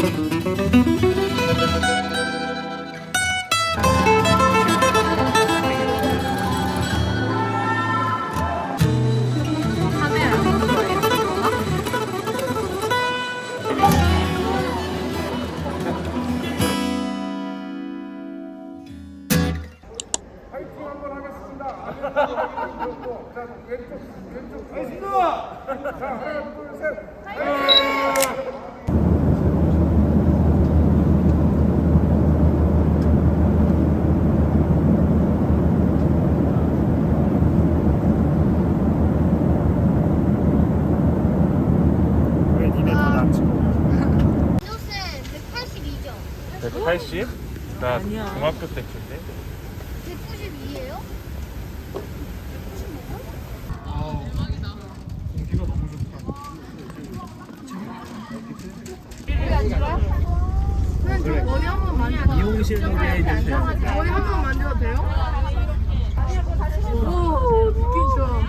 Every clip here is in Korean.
카메라 180? 나 중학교 때 키인데 192예요? 미용실 소개해주세요. 머리 한 번 만져도 돼요? 오, 느낌 좋아.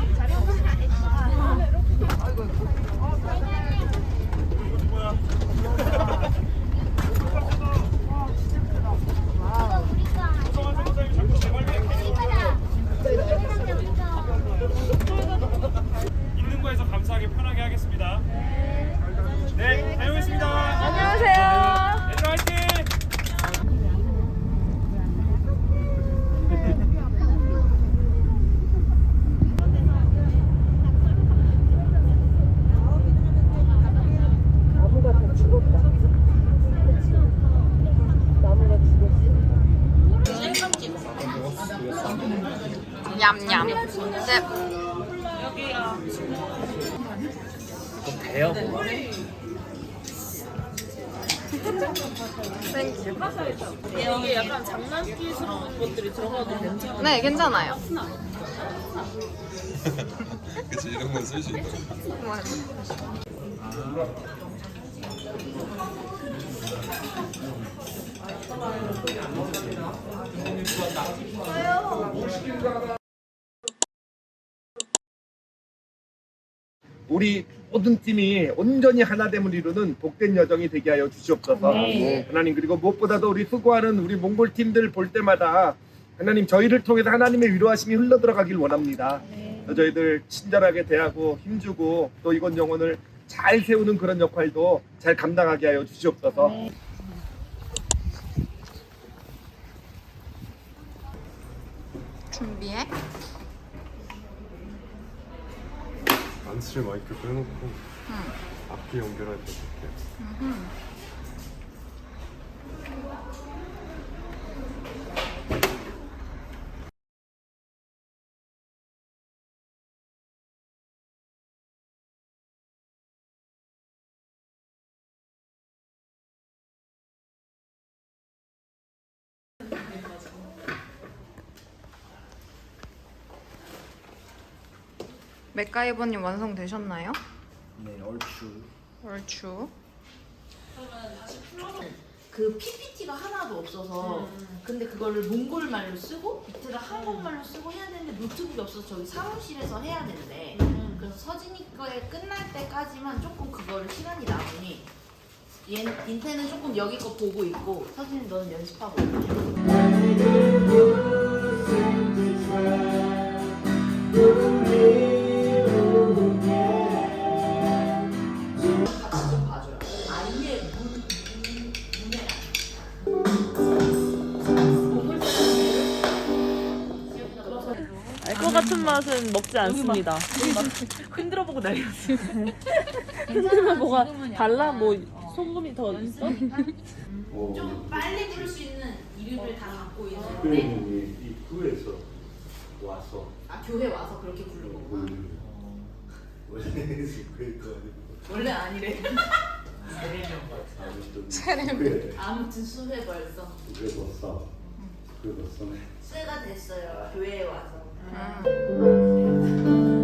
있는 거에서 감사하게 편하게 하겠습니다 네 다녀오겠습니다 안녕하세요. 얘들아 화이팅! 냠냠. 셉. 배요? 여기 약간 장난기스러운 것들이 들어가도 괜찮아. 네, 괜찮아요. 그치 이런 건 쓸 수 있다. 우리 모든 팀이 온전히 하나 됨을 이루는 복된 여정이 되게 하여 주시옵소서. 하나님 그리고 무엇보다도 우리 수고하는 우리 몽골 팀들 볼 때마다 하나님 저희를 통해서 하나님의 위로하심이 흘러 들어가길 원합니다. 저희들 친절하게 대하고 힘주고 또 이건 영혼을 잘 세우는 그런 역할도 잘 감당하게 하여 주시옵소서. 준비해. 안칠 마이크 빼놓고 악기 연결할 때 볼게요. 맥가이버님 완성되셨나요? 네, 얼추. 얼추. 그 PPT가 하나도 없어서 근데 그거를 몽골 말로 쓰고 비트를 한국말로 쓰고 해야 되는데 노트북이 없어서 저기 사무실에서 해야 된대. 그래서 서진이 거에 끝날 때까지만 조금 그거를 시간이 남으니 얘 인테는 조금 여기 거 보고 있고 서진이 너는 연습하고 있고. 같은 맛은 먹지 않습니다. 흔들어 보고 난리였어요. 흔들어 뭐가 달라? 뭐 소금이 더 있어? 좀 빨리 부를 수 있는 이름을 다 갖고 있는데 이 구에서 와서 아 교회 와서 그렇게 부른 거구나. 원래 아니래. 세례명 아무튼 수회 벌써 그래서 써 그래서 써 수회가 됐어요. 교회에 와서. 음.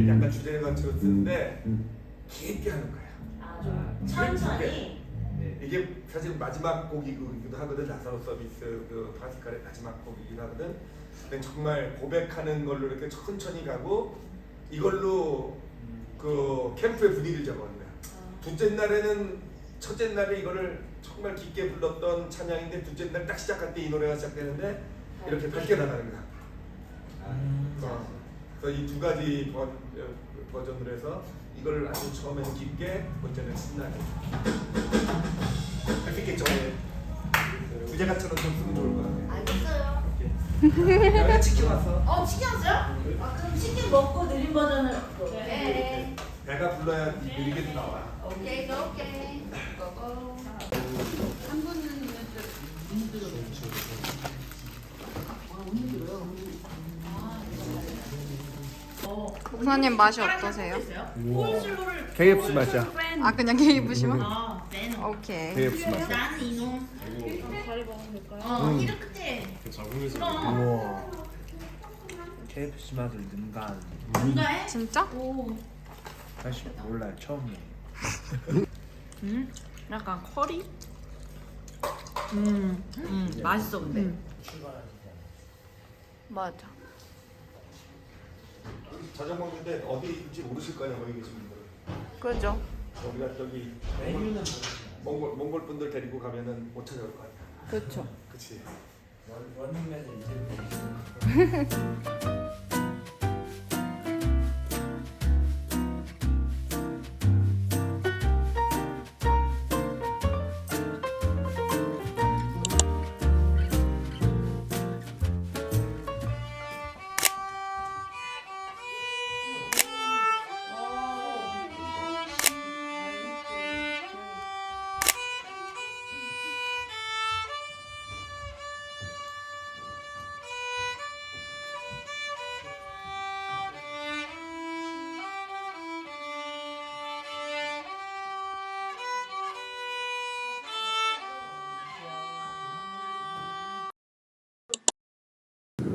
이 찬양을 약간 주제가처럼 쓰는데 깊게 하는 거예요. 아 좀 천천히. 이게 사실 마지막 곡이기도 하거든 나사로 서비스 그 파스칼의 마지막 곡이기도 하거든. 근데 정말 고백하는 걸로 이렇게 천천히 가고 이걸로 그 캠프의 분위기를 잡아온 거야. 둘째 날에는 첫째 날에 이거를 정말 깊게 불렀던 찬양인데 둘째 날 딱 시작할 때 이 노래가 시작되는데 이렇게 밝게 나가는 거야. 어, 그래서 이 두 가지 버, 어, 버전으로 해서 이걸 아주 처음에는 깊게 번째는 신나게 할 수 있겠죠? 부제가처럼 좀 쓰면 좋을 것 같아요. 알겠어요. 내가 치킨 왔어. 어 치킨 왔어요? 아 그럼 치킨 먹고 느린 버전을. 네. 배가 불러야 느리게도 나와. 오케이 오케이. 목사님 맛이 어떠세요? 폴슬로를 KFC 맛이야. 아 그냥? 아 네노. 오케이. KFC 맛. 나는 이놈. 다리 먹으면 될까요? 어 이렇게 그럼 우와. KFC 맛을 능가하는. 뭔가 해? 진짜? 오. 사실 몰라요 처음이에요. 음, 약간 커리? 음, 음, 맛있어 근데. 맞아. 먹는데 어디인지 모르실 거예요 거기 계신 분들은. 그죠? 우리가 저기 메뉴는 몽골 몽골 분들 데리고 가면은 못 찾아올 거 아니야. 그렇죠. 그치. 런닝맨을 이제